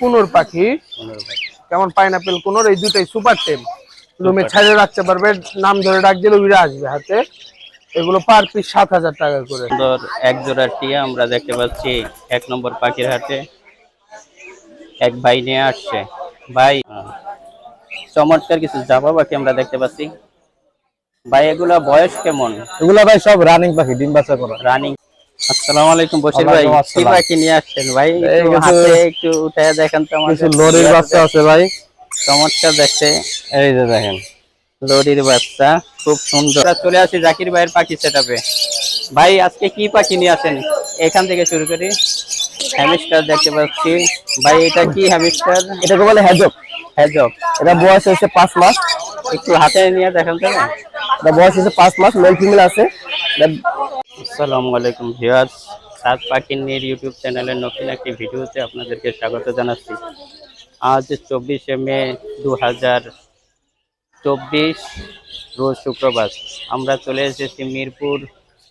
কুনোর পাখি। কেমন পাইনাপেল কুনোর এই দুটাই সুপার টেম রুমে ছাড়িয়ে রাখতে পারবে নাম ধরে ডাক দিলে উড়ে আসবে হাতে। এগুলো পার পিস সাত হাজার টাকা করে। সুন্দর এক জোড়া টিয়া আমরা দেখতে পাচ্ছি এক নম্বর পাখির হাতে। এক ভাই নিয়ে আসছে। ভাই চমৎকার কিছু জাবা পাখি আমরা দেখতে পাচ্ছি। ভাই এগুলা বয়স কেমন? এগুলা ভাই সব রানিং পাখি ডিম বাচ্চা করা। রানিং আসসালামু আলাইকুম বশির ভাই। কি পাখি নিয়ে আসছেন ভাই? একটু কিছু- হাতে একটু উঠায় দেখেন তো কিছু লরির বাচ্চা আছে ভাই। চমৎকার দেখতে। এই যে দেখেন। লরির বাচ্চা খুব সুন্দর। চলে আসি জাকির ভাইয়ের পাখি সেটাপে ভাই আজকে কি পাখি নিয়ে আসেন? এখান থেকে শুরু করি। হ্যামিস্টার দেখতে পাচ্ছি। ভাই এটা কি হ্যামিস্টার এটাকে বলে হ্যাজক হ্যাজক এটা বয়স হচ্ছে পাঁচ মাস। একটু হাতে নিয়ে দেখান তো না। এটা বয়স হচ্ছে পাঁচ মাস মেল ফিমেল আছে। আসসালামু আলাইকুম ভিউয়ার্স, সাত পাখি নির ইউটিউব চ্যানেলের নতুন একটি ভিডিওতে আপনাদেরকে স্বাগত জানাচ্ছি। আজ চব্বিশে মে দু হাজার চব্বিশ, রোজ শুক্রবার। আমরা চলে এসেছি মিরপুর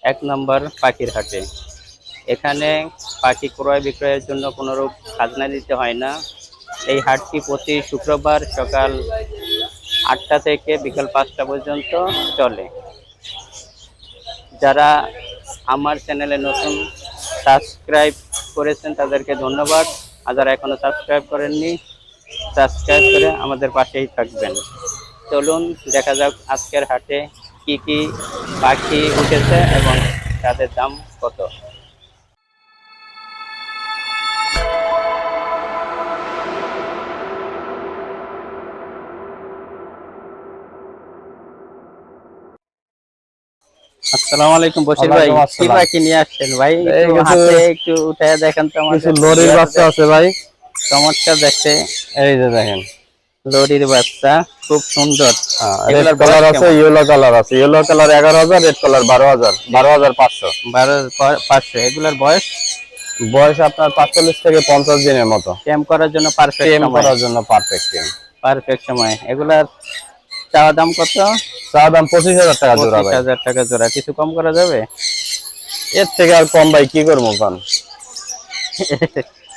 এক নম্বর পাখির হাটে এখানে পাখি ক্রয় বিক্রয়ের জন্য কোনো রূপ খাজনা দিতে হয় না। এই হাটটি প্রতি শুক্রবার সকাল আটটা থেকে বিকাল পাঁচটা পর্যন্ত চলে। যারা আমার চ্যানেলে নতুন সাবস্ক্রাইব করেছেন তাদেরকে ধন্যবাদ। আর যারা এখনও সাবস্ক্রাইব করেননি সাবস্ক্রাইব করে আমাদের পাশেই থাকবেন। চলুন, দেখা যাক আজকের হাটে কি কি পাখি উঠেছে এবং তাদের দাম কত। আসসালামু আলাইকুম বশির ভাই। কি পাখি নিয়ে আসছেন ভাই? একটু হাতে একটু উঠায় দেখেন তো আমাদের। কিছু লরির বাচ্চা আছে ভাই। চমৎকার দেখতে। এই যে দেখেন। লরির বাচ্চা খুব সুন্দর। রেড এগুলোর কালার আছে ইয়েলো কালার আছে। ইয়েলো কালার এগারো হাজার রেড কালার বারো হাজার বারো হাজার পাঁচশো। বারো পা- পাঁচশো। এগুলোর বয়স? বয়স আপনার পাঁচচল্লিশ থেকে পঞ্চাশ দিনের মতো। টেম করার জন্য পারফেক্ট সময়। করার জন্য পারফেক্ট পারফেক্ট সময়। এগুলার চাওয়া দাম কত? চা দাম পঁচিশ হাজার টাকা জোড়া ভাই। হাজার টাকা জোড়া। কিছু কম করা যাবে? এর থেকে আর কম ভাই কি করব কন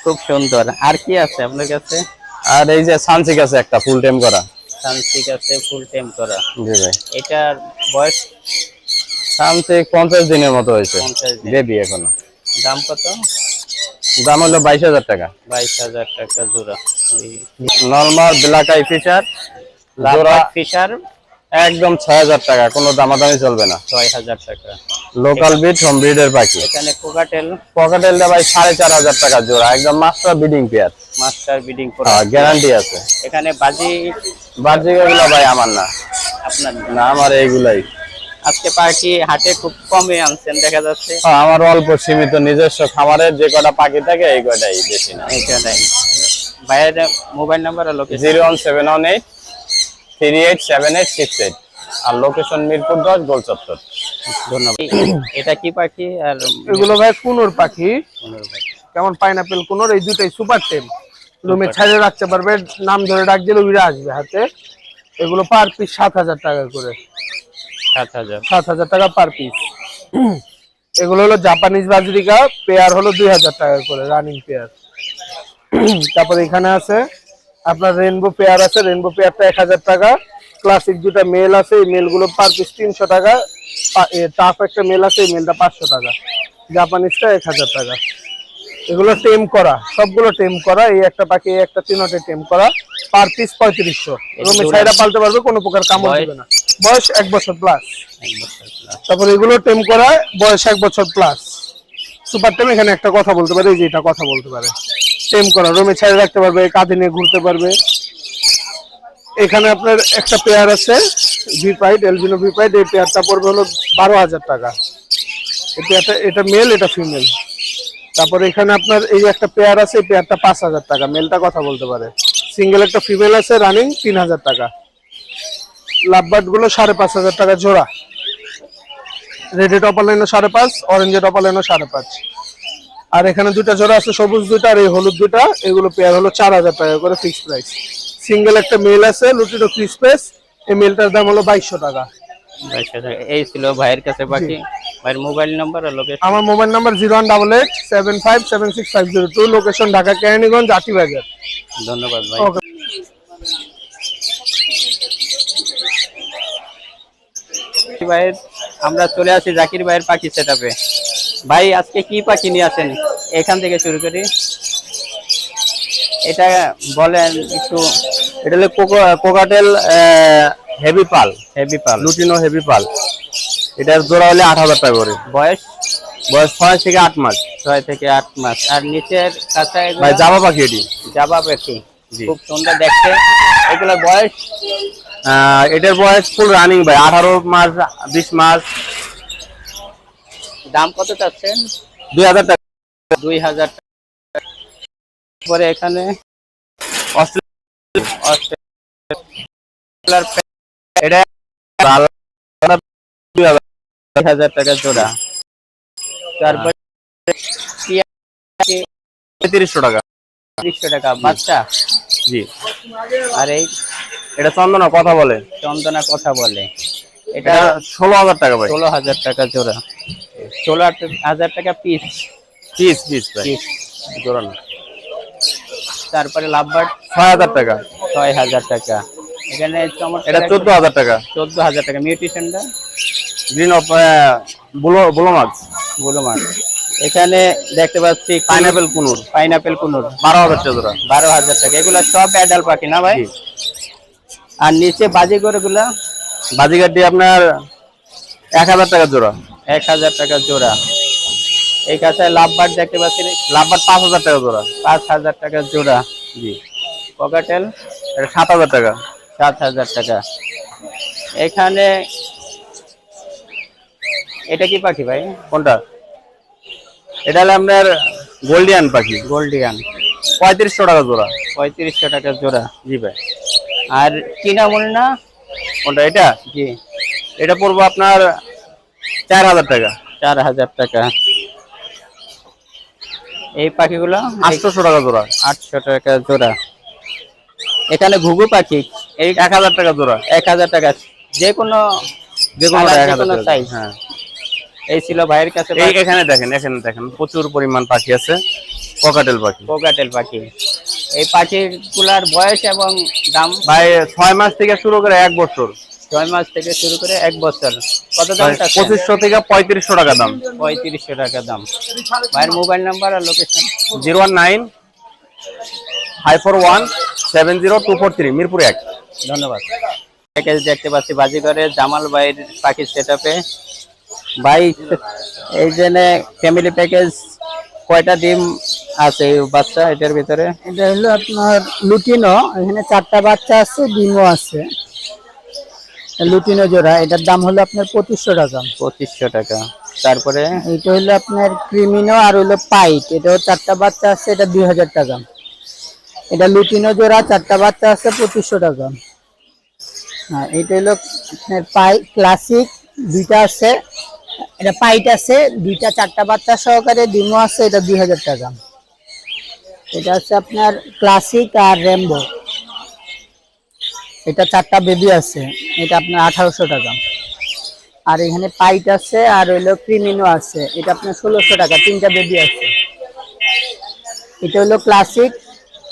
খুব সুন্দর। আর কি আছে আপনার কাছে? আর এই যে সানসিক আছে একটা ফুল টেম করা। সানসিক আছে ফুল টেম করা। জি ভাই। এটার বয়স? সানসিক পঞ্চাশ দিনের মতো হয়েছে। বেবি এখনও। দাম কত? দাম হলো বাইশ হাজার টাকা। বাইশ হাজার টাকা জোড়া। নর্মাল ব্ল্যাক আই ফিচার জোড়া ফিশার একদম ছয় হাজার টাকা কোনো দামাদামি চলবে না। ছয় হাজার টাকা। লোকাল বিট হোম ব্রিডের পাখি এখানে কোকাটেল পকেটেলটা ভাই সাড়ে চার হাজার টাকা জোড়া একদম master breeding pair master breeding করা। গ্যারান্টি আছে। এখানে বাজি বাজি এগুলো ভাই আমার না। আপনার না। আমার এইগুলাই। আজকে পাখি হাটে খুব কমে আনছেন দেখা যাচ্ছে। হ্যাঁ, আমার অল্প সীমিত নিজস্ব খামারের যে কটা পাখি থাকে এই কটাই বেশি না। এইখানে ভাইয়ের mobile number location zero one seven one eight three eight seven eight six eight. আর লোকেশন মিরপুর দশ গোল চত্বর। ধন্যবাদ। এটা কি পাখি? আর এগুলো ভাই কুনোর পাখি। ভাই। কেমন পাইনাপেল কুনোর? এই দুটাই সুপার টেম রুমে ছাড়িয়ে রাখতে পারবে নাম ধরে ডাক দিলে উড়ে আসবে হাতে। এগুলো পার পিস সাত হাজার টাকা করে। সাত হাজার। সাত হাজার টাকা পার পিস এগুলো হলো জাপানিজ বাজরিকা পেয়ার হলো দুই হাজার টাকা করে রানিং পেয়ার। তারপর এখানে আছে আপনার রেনবো পেয়ার আছে রেনবো পেয়ারটা এক হাজার টাকা। ক্লাসিক দুটা মেল আছে এই মেলগুলো পার পিস তিনশো টাকা। টাফ একটা মেল আছে এই মেলটা পাঁচশো টাকা। জাপানিজটা এক হাজার টাকা। এগুলো টেম করা সবগুলো টেম করা এই একটা পাখি এই একটা তিনটে টেম করা পার পিস পঁয়ত্রিশশো। রুমে ছাইরা পালতে পারবে কোনো প্রকার কামড়? দেবে না। বয়স এক বছর প্লাস। তারপর এগুলো টেম করা বয়স এক বছর প্লাস সুপার টেম এখানে একটা কথা বলতে পারে এই যে এটা কথা বলতে পারে। টেম করা। রুমে ছেড়ে রাখতে পারবে, কাঁধে নিয়ে ঘুরতে পারবে। এখানে আপনার একটা পেয়ার আছে ভিপাইট এলবিনো ভিপাইট এই পেয়ারটা পড়বে হলো বারো হাজার টাকা। পেয়ারটা এটা মেল এটা ফিমেল তারপর এখানে আপনার এই একটা পেয়ার আছে, এই পেয়ারটা পাঁচ হাজার টাকা। মেলটা কথা বলতে পারে। সিঙ্গেল একটা ফিমেল আছে রানিং তিন হাজার টাকা। লাভবার্ডগুলো সাড়ে পাঁচ হাজার টাকা জোড়া। রেডে টপার লাইনও সাড়ে পাঁচ অরেঞ্জে টপার লাইনও সাড়ে পাঁচ। আর এখানে দুটা জোড়া আছে সবুজ দুটা আর এই হলুদ দুটা এগুলো পেয়ার হলো চার হাজার টাকা করে ফিক্স প্রাইস সিঙ্গেল একটা মেল আছে লুটিনো ক্রিসপেস এই মেলটার দাম হলো বাইশশো টাকা। এই ছিল ভাইয়ের কাছে পাখি ভাইয়ের মোবাইল নাম্বার আর লোকেশন আমার mobile number zero one double eight seven five seven six five zero two location Dhaka Keraniganj Atibazar ধন্যবাদ ভাই। ভাইয়ের আমরা চলে আসি জাকির ভাইয়ের পাখি সেটআপে ভাই আজকে কি পাখি নিয়ে আসেন? এখান থেকে শুরু করি। এটা বলেন একটু এটা হলো cockatiel heavy pearl. Heavy pearl. Lutino heavy pearl. এটার জোড়া হলে আট হাজার টাকা করে। বয়স? বয়স ছয় থেকে আট মাস। ছয় থেকে আট মাস। আর নিচের কাঁচা ভাই জামা পাখি এটি। জাবা পাখি। খুব সুন্দর দেখতে। এগুলো বয়স? এটার বয়স ফুল রানিং ভাই আঠারো মাস বিশ মাস। দাম কত চাচ্ছেন? দুই হাজার টাকা। দুই হাজার টাকা। পরে এখানে অস্ট্রেলিয়া দুই হাজার টাকা জোড়া। তারপরে টাকা। তিরিশশো টাকা। বাচ্চা? জি। আর এই এটা চন্দনা কথা বলে। চন্দনা কথা বলে। এটা এটা ষোলো হাজার টাকা ভাই। ষোলো হাজার টাকা জোড়া। ষোলো হাজার টাকা পিস পিস পিস পিস জোড়া না তারপরে লাভবার্ড ছয় হাজার টাকা। ছয় হাজার টাকা। এখানে এটা চোদ্দ হাজার টাকা। চোদ্দ হাজার টাকা। মিউটিশনটা গ্রিন অফ বুলো বুলো মাছ। বলো মাছ। এখানে দেখতে পাচ্ছি পাইনাপেল কুনুর। পাইনাপেল কুনুর। বারো হাজার টাকা জোড়া। বারো হাজার টাকা। এগুলো সব অ্যাডাল পাখি না ভাই? আর নিচে বাজিগরগুলা বাজিগারটি আপনার এক হাজার টাকা জোড়া। এক হাজার টাকা জোড়া। এই কাছে লাভবার দেখতে পাচ্ছি লাভবার পাঁচ হাজার টাকা জোড়া। পাঁচ হাজার টাকা জোড়া জি। পকেটেল এটা সাত হাজার টাকা সাত হাজার টাকা। এখানে এটা কি পাখি ভাই? কোনটা? এটা হলো আপনার গোল্ডিয়ান পাখি। গোল্ডিয়ান। পঁয়ত্রিশশো টাকা জোড়া। পঁয়ত্রিশশো টাকা জোড়া। জি ভাই। আর কিনামূল না? কোনটা এটা? জি। এটা পড়ব আপনার চার হাজার টাকা। চার হাজার টাকা। এই পাখিগুলো? আটশোশো টাকা জোড়া। আটশো টাকা জোড়া। এখানে ঘুঘু পাখি এই এক হাজার টাকা জোড়া। এক হাজার টাকা। যে কোনো যে কোনো size। হ্যাঁ। এই ছিল ভাইয়ের কাছে এই এখানে দেখেন এখানে দেখেন প্রচুর পরিমাণ পাখি আছে। পকাটেল পাখি। কোকাটেল পাখি। এই পাখিগুলার বয়স এবং দাম? ভাই ছয় মাস থেকে শুরু করে এক বছর। ছয় মাস থেকে শুরু করে এক বছর। কত দাম পঁচিশশো থেকে পঁয়ত্রিশশো টাকা দাম। পঁয়ত্রিশশো টাকা দাম। ভাইয়ের মোবাইল নাম্বার আর location zero one nine five four one seven zero two four three Mirpur এক। ধন্যবাদ। প্যাকেজ দেখতে পাচ্ছি বাজিগরের জামাল ভাইয়ের পাখি সেটআপে ভাই এই জন্য ফ্যামিলি প্যাকেজ কয়টা ডিম আছে বাচ্চা এটার ভিতরে? এটা হলো আপনার লুটিনো এখানে চারটা বাচ্চা আছে ডিমও আছে। লুটিনো জোড়া এটার দাম হলো আপনার পঁচিশশো টাকা। পঁচিশশো টাকা। তারপরে? এটা হলো আপনার ক্রিমিনো আর হলো পাইট এটাও চারটা বাচ্চা আছে এটা দুই হাজার টাকা। এটা লুটিনো জোড়া চারটা বাচ্চা আছে পঁচিশশো টাকা। হ্যাঁ এটা হলো আপনার পাই ক্লাসিক দুইটা আছে এটা পাইট আছে দুইটা চারটা বাচ্চা সহকারে ডিমো আছে এটা দুই হাজার টাকা। এটা হচ্ছে আপনার ক্লাসিক আর রেমবো এটা চারটা বেবি আছে। এটা আপনার আঠারোশো টাকা। আর এখানে পাইট আছে, আর হইল ক্রিমিনো আছে। এটা আপনার ষোলোশো টাকা, তিনটা বেবি আছে। এটা হলো ক্লাসিক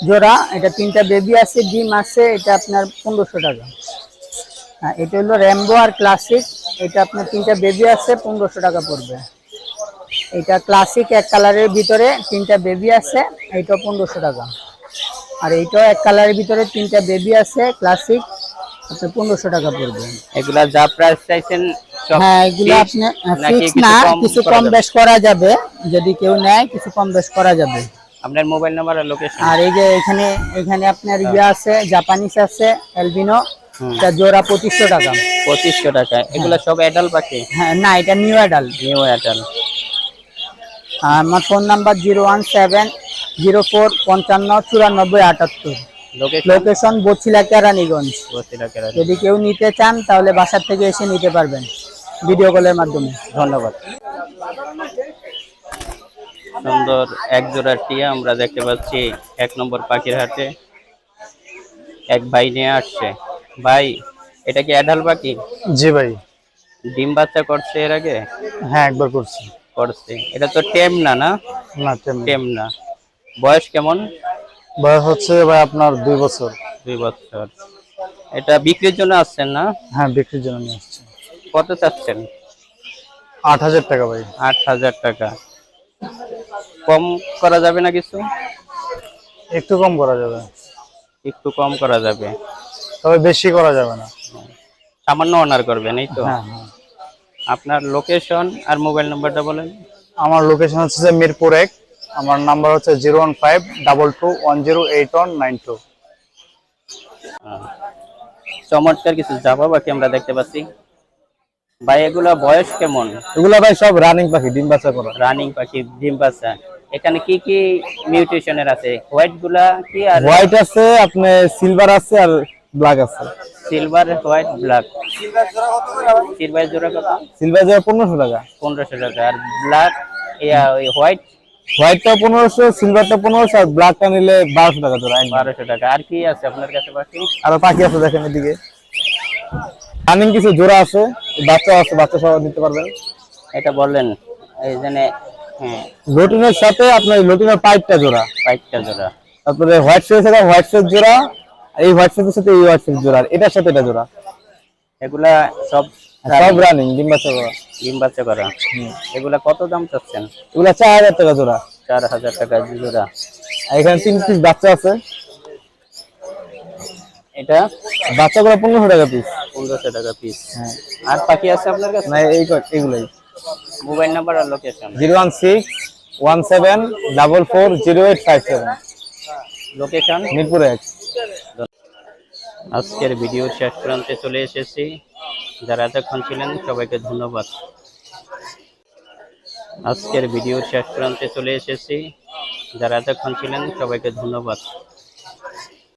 জোড়া, এটা তিনটা বেবি আছে, ডিম আছে, এটা আপনার পনেরোশো টাকা। হ্যাঁ এটা হলো র্যাম্বো আর ক্লাসিক এটা আপনার তিনটা বেবি আছে, পনেরোশো টাকা পড়বে। এটা ক্লাসিক এক কালারের ভিতরে তিনটা বেবি আছে এইটাও পনেরোশো টাকা। আর এইটাও এক কালারের ভিতরে তিনটা বেবি আছে ক্লাসিক আপনার পনেরোশো টাকা পড়বে। এগুলা যা প্রাইস চাইছেন হ্যাঁ এগুলো? আপনি ফিক্স কিছু না কম কিছু কম বেশ করা যাবে। যদি কেউ নেয় কিছু কম বেশ করা যাবে। আপনার মোবাইল নাম্বার আর লোকেশন আর এই যে এখানে এখানে আপনার ইয়ে আছে জাপানিস আছে এলবিনো এটা জোড়া পঁচিশশো টাকা। পঁচিশশো টাকা। এগুলা সব অ্যাডাল পাখি হ্যাঁ না এটা নিউ অ্যাডাল নিউ অ্যাডাল আমার phone number zero one seven zero four পঞ্চান্ন চুরানব্বই আটাত্তর। লোকেশন বছিলা কেরানীগঞ্জ যদি কেউ নিতে চান তাহলে বাসার থেকে এসে নিতে পারবেন। ভিডিও কলের মাধ্যমে। ধন্যবাদ। সুন্দর এক জোড়া টিয়া আমরা দেখতে পাচ্ছি এক নম্বর পাখির হাতে এক ভাই নিয়ে আসছে। ভাই এটা কি অ্যাডাল পাখি? জি ভাই। ডিম বাচ্চা করছে এর আগে? হ্যাঁ একবার করছি। করছে। এটা তো টেম না? না না টেম না বয়স কেমন? বয়স হচ্ছে ভাই আপনার দুই বছর। দুই বছর। এটা বিক্রির জন্য আসছেন না? হ্যাঁ বিক্রির জন্য নিয়ে আসছি। কত চাচ্ছেন? আট হাজার টাকা ভাই। আট হাজার টাকা। কম করা যাবে না কিছু? একটু কম করা যাবে। একটু কম করা যাবে। তবে বেশি করা যাবে না। সামান্য অনার করবেন এই তো? হ্যাঁ হ্যাঁ। আপনার লোকেশন আর মোবাইল নাম্বারটা বলেন। আমার লোকেশন হচ্ছে যে মিরপুর এক। আমার নাম্বার হচ্ছে zero one five double two one zero eight one nine two চমৎকার কিছু জাবা বাকি আমরা দেখতে পাচ্ছি। ভাই এগুলা বয়স কেমন? এগুলা ভাই সব রানিং পাখি ডিম বাচ্চা করা। রানিং পাখি ডিম বাচ্চা। এখানে কি কি মিউটেশনের আছে? হোয়াইটগুলা কি আর হোয়াইট আছে আপনি সিলভার আছে আর ব্ল্যাক আছে। সিলভার হোয়াইট ব্ল্যাক সিলভার জোড়া কত? সিলভার যাবে পনেরোশো টাকা। পনেরোশো টাকা। আর ব্ল্যাক ইয়া হোয়াইট হোয়াইটটা পনেরোশো সিলভারটা পনেরোশো আর ব্ল্যাকটা নিলে বারোশো টাকা জোড়া বারোশো টাকা। আর কি আছে আপনার কাছে বাকি? আরও পাখি আছে দেখেন এদিকে। রানিং কিছু জোড়া আছে বাচ্চা আছে বাচ্চা সহ নিতে পারবেন। এটা বললেন এই জন্য হ্যাঁ। লটিনের সাথে আপনার লটিনের পাইপটা জোড়া। পাইপটা জোড়া। তারপরে হোয়াইট ফেস আছে হোয়াইট ফেস জোড়া। এই হোয়াইট ফেসের সাথে এই হোয়াইট ফেস জোড়া এটার সাথে এটা জোড়া। এগুলা সব সব রানিং ডিম বাচ্চা করা? ডিম বাচ্চা করা। এগুলা কত দাম চাচ্ছেন? এগুলা চার হাজার টাকা জোড়া। চার হাজার টাকা জোড়া। এখানে তিন পিস বাচ্চা আছে। এটা? বাচ্চাগুলো পনেরোশো টাকা পিস পনেরোশো টাকা পিস হ্যাঁ। আর পাখি আছে আপনার কাছে? না এই এইগুলাই মোবাইল নাম্বার আর location zero one six one seven double four zero eight five seven. Location Mirpur এক। আজকের ভিডিও শেষ প্রান্তে চলে এসেছি। যারা এতক্ষণ ছিলেন, সবাইকে ধন্যবাদ। আজকের ভিডিও শেষ প্রান্তে চলে এসেছি। যারা এতক্ষণ ছিলেন, সবাইকে ধন্যবাদ।